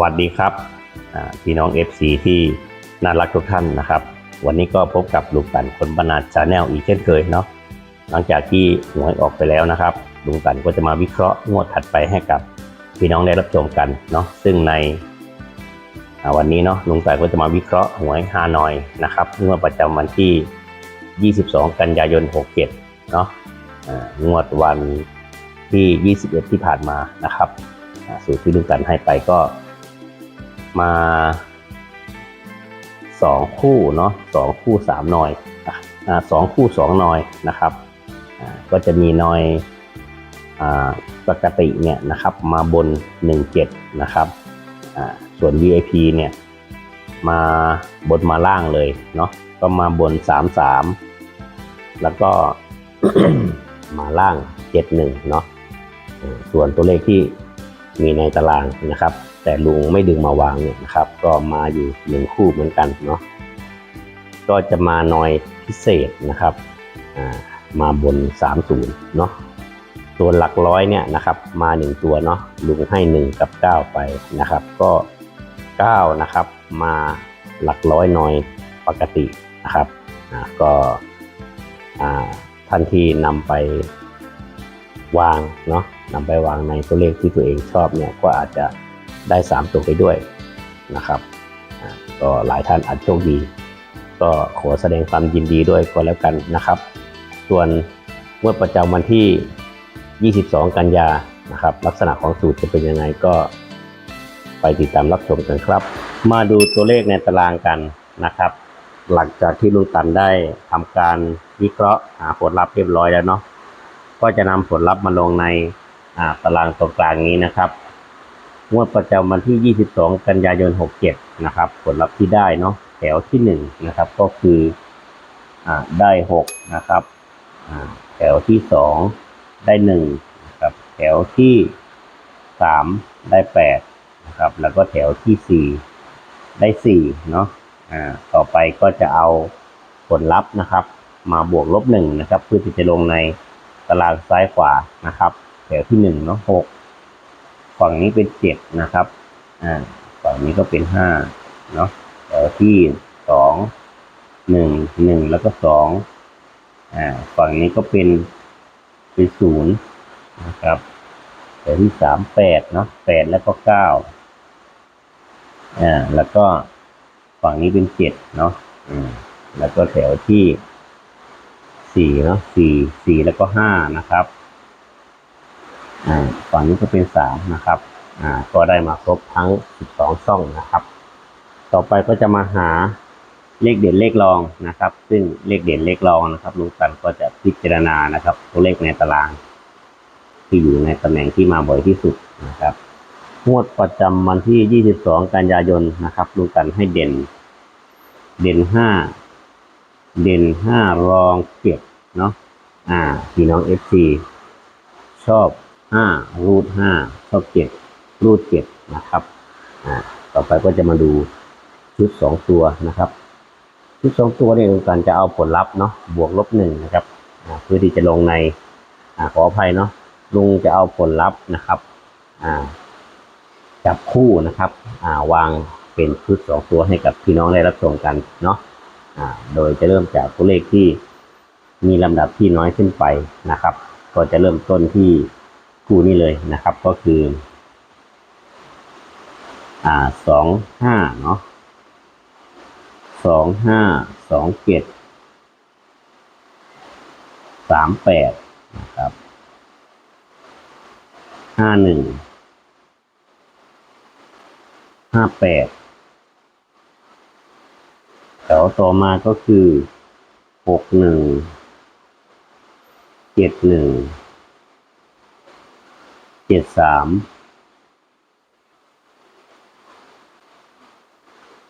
วัสดีครับพี่น้อง FC ที่น่ารักทุกท่านนะครับ วันนี้ก็พบกับลุงตันคนบรรณาชาแนลอีกเช่นเคยเนาะหลังจากที่หวยออกไปแล้วนะครับลุงตันก็จะมาวิเคราะห์งวดถัดไปให้กับพี่น้องได้รับชมกันเนาะซึ่งในวันนี้เนาะลุงตันก็จะมาวิเคราะห์หวยฮานอยนะครับงวดประจำวันที่ 22 กันยายน 67เนาะงวดวันที่ 21 ที่ผ่านมานะครับสูตรที่ลุงตันให้ไปก็ มาสองคู่เนาะสองคู่สามหน่อยอ่าสองคู่สองหน่อยนะครับก็จะมีหน่อยอ่าปกติเนี่ยนะครับมาบน 17 นะครับอ่าส่วน VIP เนี่ยมาบนมาล่างเลยเนาะก็มาบน 33 แล้วก็มาล่าง 71 เนาะอ่าส่วนตัวเลขที่มีในตารางนะครับ แต่ลุงไม่ดึงมาวางเนี่ยนะครับ ก็มาอยู่หนึ่งคู่เหมือนกันเนาะก็จะมาหน่อยพิเศษนะครับอ่ามาบน 30เนาะตัวหลักร้อยเนี่ยนะครับ มา 1 ตัวเนาะลุงให้ 1 กับ 9 ไปนะครับ ก็9นะครับมาหลักร้อยหน่อยปกตินะครับก็ท่านที่นำไปวางเนาะนำไปวางในตัวเลขที่ตัวเองชอบเนี่ยก็อาจจะ ได้ 3 ตัวไปด้วยนะครับอ่าก็หลายท่านอาจโชคดี ก็ขอแสดงความยินดีด้วยก็แล้วกันนะครับ ส่วนงวดประจำวันที่ 22 กันยานะครับ ลักษณะของสูตรจะเป็นยังไงก็ไปติดตามรับชมกันครับ มาดูตัวเลขในตารางกันนะครับ หลังจากที่ลุงตันได้ทำการวิเคราะห์หาผลลัพธ์เรียบร้อยแล้วเนาะก็จะนำผลลัพธ์มาลงในตารางตรงกลางนี้นะครับ งวดประจำวันที่ 22 กันยายน 67 นะครับ ผลลัพธ์ที่ได้เนาะแถวที่1นะครับก็คืออ่าได้ 6 นะครับอ่าแถวที่ 2 ได้1นะครับแถวที่ 3 ได้8นะครับแล้วก็แถวที่ 4 ได้4เนาะอ่าต่อไปก็จะเอาผลลัพธ์นะครับ มาบวกลบ1นะครับเพื่อที่จะลงในตารางซ้ายขวานะครับ แถวที่หนึ่งเนาะหก ฝั่งนี้เป็นเจ็ดนะครับอ่าฝั่งนี้ก็เป็นห้าเนาะแถวที่สองหนึ่งหนึ่งแล้วก็สองอ่าฝั่งนี้ก็เป็นเป็นศูนย์นะครับแถวที่สามแปดเนาะแปดแล้วก็เก้าอ่าแล้วก็ฝั่งนี้เป็นเจ็ดเนาะอืมแล้วก็แถวที่สี่เนาะสี่สี่แล้วก็ห้านะครับ ฝั่งนี้ก็เป็นสามนะครับอ่าก็ได้มาครบทั้งสิบสองช่องนะครับ ต่อไปก็จะมาหาเลขเด่นเลขรองนะครับ ซึ่งเลขเด่นเลขรองนะครับลุงตันก็จะพิจารณานะครับตัวเลขในตาราง ที่อยู่ในตำแหน่งที่มาบ่อยที่สุดนะครับงวดประจำวันที่ 22 กันยายนนะครับลุงตันให้เด่น เด่นห้าเด่นห้ารองเจ็ดเนาะอ่าพี่น้องเอฟซีชอบ ห้ารูดห้าชอบเจ็ดรูดเจ็ดนะครับอ่าต่อไปก็จะมาดูชุดสองตัวนะครับ ชุดสองตัวเนี่ยลุงกันจะเอาผลลัพธ์เนาะบวกลบหนึ่งนะครับเพื่อที่จะลงในอ่าขออภัยเนาะลุงจะเอาผลลัพธ์นะครับอ่าจับคู่นะครับอ่าวางเป็นชุดสองตัวให้กับพี่น้องได้รับชมกันเนาะอ่าโดยจะเริ่มจากตัวเลขที่มีลำดับที่น้อยขึ้นไปนะครับ ก็จะเริ่มต้นที่ คู่นี้เลยนะครับก็คือ อ่าสองห้าเนาะสองห้าสองเจ็ดสามแปดนะครับห้าหนึ่งห้าแปดแถวต่อมาก็คือหกหนึ่งเจ็ดหนึ่ง เจ็ดสาม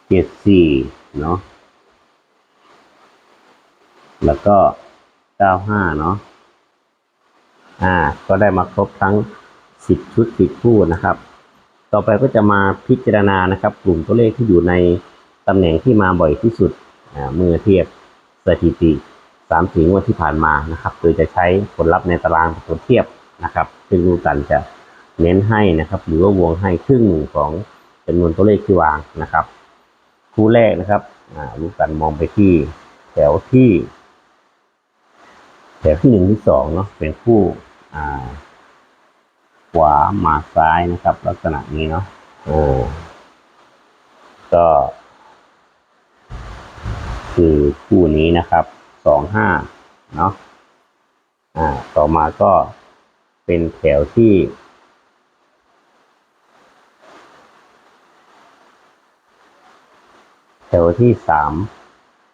เจ็ดสี่เนาะแล้วก็เก้าห้าเนาะอ่า ก็ได้มาครบทั้งสิบชุดสิบคู่นะครับ ต่อไปก็จะมาพิจารณานะครับ กลุ่มตัวเลขที่อยู่ในตำแหน่งที่มาบ่อยที่สุดอ่าเมื่อเทียบสถิติสามถึงวันที่ผ่านมานะครับ โดยจะใช้ผลลัพธ์ในตารางตัวเทียบ นะครับซึ่งลูกกันจะเน้นให้นะครับ หรือว่าวงให้ครึ่งหนึ่งของจำนวนตัวเลขที่วางนะครับคู่แรกนะครับลูกันมองไปที่แถวที่ แถวที่หนึ่งที่สองเนาะเป็นคู่ขวามาซ้ายนะครับ ลักษณะนี้เนาะโอ้ก็คือคู่นี้นะครับสองห้าเนาะอ่าต่อมาก็ เป็นแถวที่ แถวที่สาม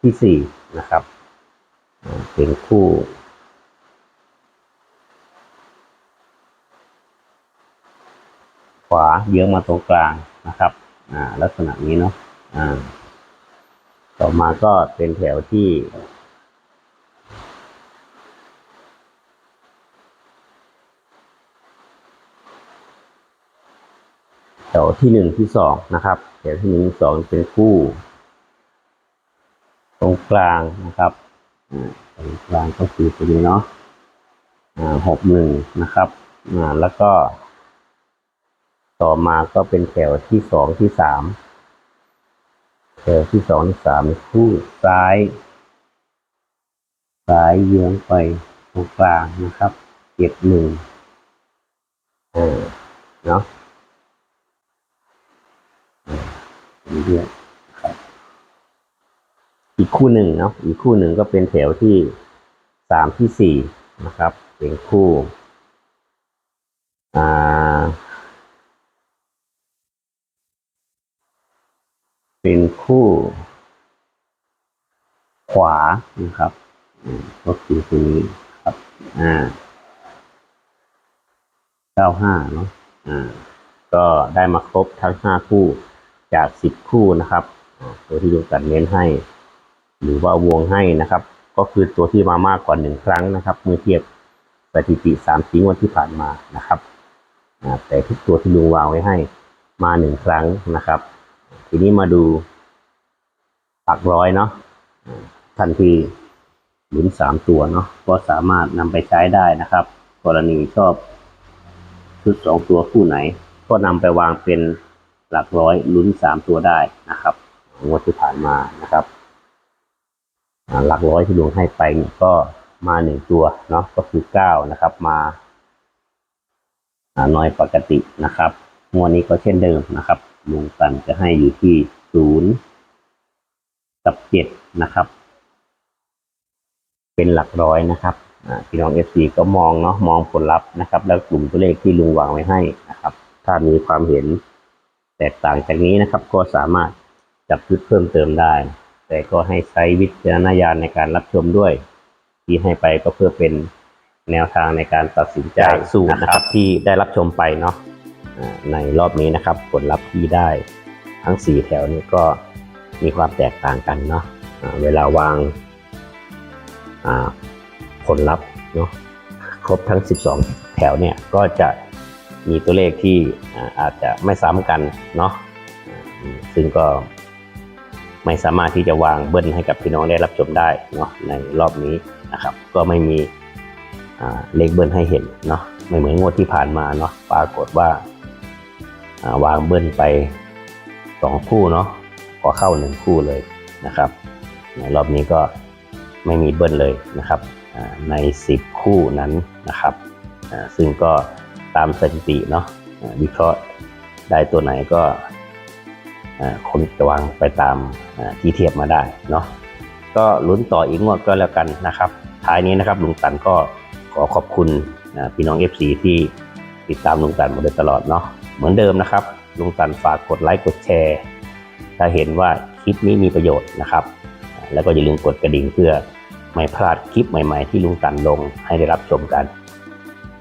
ที่สี่นะครับเป็นคู่ขวาเยื้องมาตรงกลางนะครับอ่าลักษณะนี้เนาะอ่าต่อมาก็เป็นแถวที่ แถวที่หนึ่งที่สองนะครับแถวที่หนึ่งสองเป็นคู่ ตรงกลางนะครับตรงกลางก็คือตัวนี้เนาะหกหนึ่งนะครับแล้วก็ ต่อมาก็เป็นแถวที่สองที่สามแถวที่สองที่สามคู่ซ้ายซ้ายเยื้องไปตรงกลางนะครับเจ็ดหนึ่งเออเนาะ เรื่อยๆครับ อีกคู่หนึ่งเนาะอีกคู่หนึ่งก็เป็นแถวที่สามที่สี่นะครับ เป็นคู่อ่าเป็นคู่ ขวานะครับก็คือตัวนี้ครับ อ่าเก้าห้าเนาะอ่า ก็ได้มาครบทั้งห้าคู่ จากสิบคู่นะครับ ตัวที่ดูกันเน้นให้ หรือว่าวงให้นะครับ ก็คือตัวที่มามากกว่าหนึ่งครั้งนะครับ เมื่อเทียบสถิติสามสิงวันที่ผ่านมานะครับแต่ทุกตัวที่ลุงวางไว้ให้มาหนึ่งครั้งนะครับ ทีนี้มาดูหลักร้อยเนาะทันทีหลุนสามตัวเนาะก็สามารถนำไปใช้ได้นะครับ กรณีชอบชุดสองตัวคู่ไหน ก็นำไปวางเป็น หลักร้อยลุ้นสามตัวได้นะครับงวดที่ผ่านมานะครับหลักร้อยที่ดวงให้ไปเนี่ยก็มาหนึ่งตัวเนาะก็คือเก้านะครับมาน้อยปกตินะครับงวดนี้ก็เช่นเดิมนะครับลุงตันจะให้อยู่ที่ศูนย์กับเจ็ดนะครับ เป็นหลักร้อยนะครับพี่น้องเอฟซีก็มองเนาะมองผลลัพธ์นะครับ แล้วกลุ่มตัวเลขที่ลุงวางไว้ให้นะครับ ถ้ามีความเห็น แตกต่างจากนี้นะครับ ก็สามารถจับชุดเพิ่มเติมได้ แต่ก็ให้ใช้วิจารณญาณในการรับชมด้วย ที่ให้ไปก็เพื่อเป็นแนวทางในการตัดสินใจสูตรนะครับที่ได้รับชมไปเนาะอ่าในรอบนี้นะครับ ผลลัพธ์ที่ได้ทั้งสี่แถวนี้ก็มีความแตกต่างกันเนาะอ่าเวลาวางอ่าผลลัพธ์เนาะครบทั้ง 12 แถวเนี่ยก็จะ มีตัวเลขที่อาจจะไม่ซ้ำกันเนาะซึ่งก็ไม่สามารถที่จะวางเบิ้ลให้กับพี่น้องได้รับชมได้เนาะในรอบนี้นะครับ ก็ไม่มีเลขเบิ้ลให้เห็นเนาะไม่เหมือนงวดที่ผ่านมาเนาะปรากฏว่าวางเบิ้ลไปสองคู่เนาะก็เข้าหนึ่งคู่เลยนะครับในรอบนี้ก็ไม่มีเบิ้ลเลยนะครับใน 10 คู่นั้นนะครับซึ่งก็ ตามสถิติเนาะวิเคราะห์ได้ตัวไหนก็คนจะวางไปตามที่เทียบมาได้เนาะก็ลุ้นต่ออีกงวดก็แล้วกันนะครับ ท้ายนี้นะครับลุงตันก็ขอขอบคุณพี่น้อง FC ที่ติดตามลุงตันมาโดยตลอดเนาะเหมือนเดิมนะครับลุงตันฝากกดไลค์กดแชร์ ถ้าเห็นว่าคลิปนี้มีประโยชน์นะครับ แล้วก็อย่าลืมกดกระดิ่งเพื่อไม่พลาดคลิปใหม่ ๆ ที่ลุงตันลงให้ได้รับชมกัน